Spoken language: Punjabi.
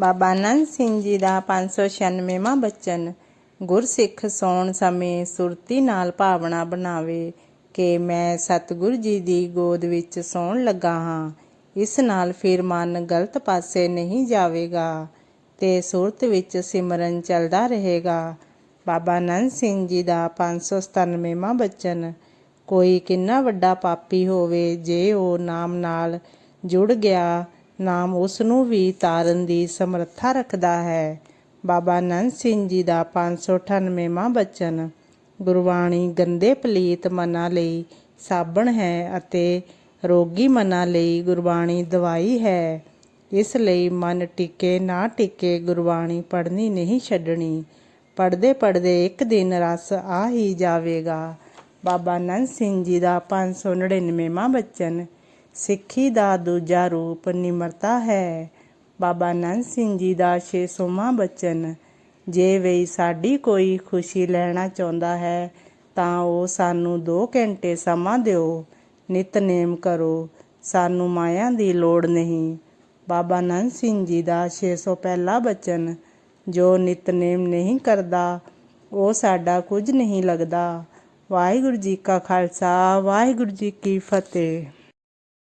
ਬਾਬਾ ਨੰਦ ਸਿੰਘ ਜੀ ਦਾ 596ਵਾਂ ਬਚਨ ਗੁਰਸਿੱਖ ਸੌਣ ਸਮੇਂ ਸੁਰਤੀ ਨਾਲ ਭਾਵਨਾ ਬਣਾਵੇ ਕਿ ਮੈਂ ਸਤਿਗੁਰ ਜੀ ਦੀ ਗੋਦ ਵਿੱਚ ਸੌਣ ਲੱਗਾ ਹਾਂ। ਇਸ ਨਾਲ ਫਿਰ ਮਨ ਗਲਤ ਪਾਸੇ ਨਹੀਂ ਜਾਵੇਗਾ ਤੇ ਸੁਰਤ ਵਿੱਚ ਸਿਮਰਨ ਚੱਲਦਾ ਰਹੇਗਾ। ਬਾਬਾ ਨੰਦ ਸਿੰਘ ਜੀ ਦਾ 597ਵਾਂ ਬਚਨ, ਕੋਈ ਕਿੰਨਾ ਵੱਡਾ ਪਾਪੀ ਹੋਵੇ ਜੇ ਉਹ ਨਾਮ ਨਾਲ ਜੁੜ ਗਿਆ ਨਾਮ ਉਸ ਨੂੰ ਵੀ ਤਾਰਨ ਦੀ ਸਮਰੱਥਾ ਰੱਖਦਾ ਹੈ। ਬਾਬਾ ਨੰਦ ਸਿੰਘ ਜੀ ਦਾ 598ਵਾਂ ਬਚਨ, ਗੁਰਬਾਣੀ ਗੰਦੇ ਪਲੀਤ ਮਨਾਂ ਲਈ ਸਾਬਣ ਹੈ ਅਤੇ ਰੋਗੀ ਮਨਾਂ ਲਈ ਗੁਰਬਾਣੀ ਦਵਾਈ ਹੈ। ਇਸ ਲਈ ਮਨ ਟਿਕੇ ਨਾ ਟਿਕੇ ਗੁਰਬਾਣੀ ਪੜ੍ਹਨੀ ਨਹੀਂ ਛੱਡਣੀ। ਪੜਦੇ ਪੜਦੇ ਇੱਕ ਦਿਨ ਰਸ ਆ ਹੀ ਜਾਵੇਗਾ। ਬਾਬਾ ਨੰਦ ਸਿੰਘ ਜੀ ਦਾ 599ਵਾਂ ਬਚਨ ਸਿੱਖੀ ਦਾ ਦੂਜਾ ਰੂਪ ਨਿਮਰਤਾ ਹੈ। ਬਾਬਾ ਨੰਦ ਸਿੰਘ ਜੀ ਦਾ 600ਵਾਂ ਬਚਨ, ਜੇ ਵੀ ਸਾਡੀ ਕੋਈ ਖੁਸ਼ੀ ਲੈਣਾ ਚਾਹੁੰਦਾ ਹੈ, ਤਾਂ ਉਹ ਸਾਨੂੰ 2 ਘੰਟੇ ਸਮਾਂ ਦਿਓ। ਨਿਤਨੇਮ ਕਰੋ, ਸਾਨੂੰ ਮਾਇਆ ਦੀ ਲੋੜ ਨਹੀਂ। ਬਾਬਾ ਨੰਦ ਸਿੰਘ ਜੀ ਦਾ 601 ਬਚਨ, ਜੋ ਨਿਤਨੇਮ ਨਹੀਂ ਕਰਦਾ, ਉਹ ਸਾਡਾ ਕੁਝ ਨਹੀਂ ਲੱਗਦਾ। ਵਾਹਿਗੁਰੂ ਜੀ ਕਾ ਖਾਲਸਾ, ਵਾਹਿਗੁਰੂ ਜੀ ਕੀ ਫਤਿਹ।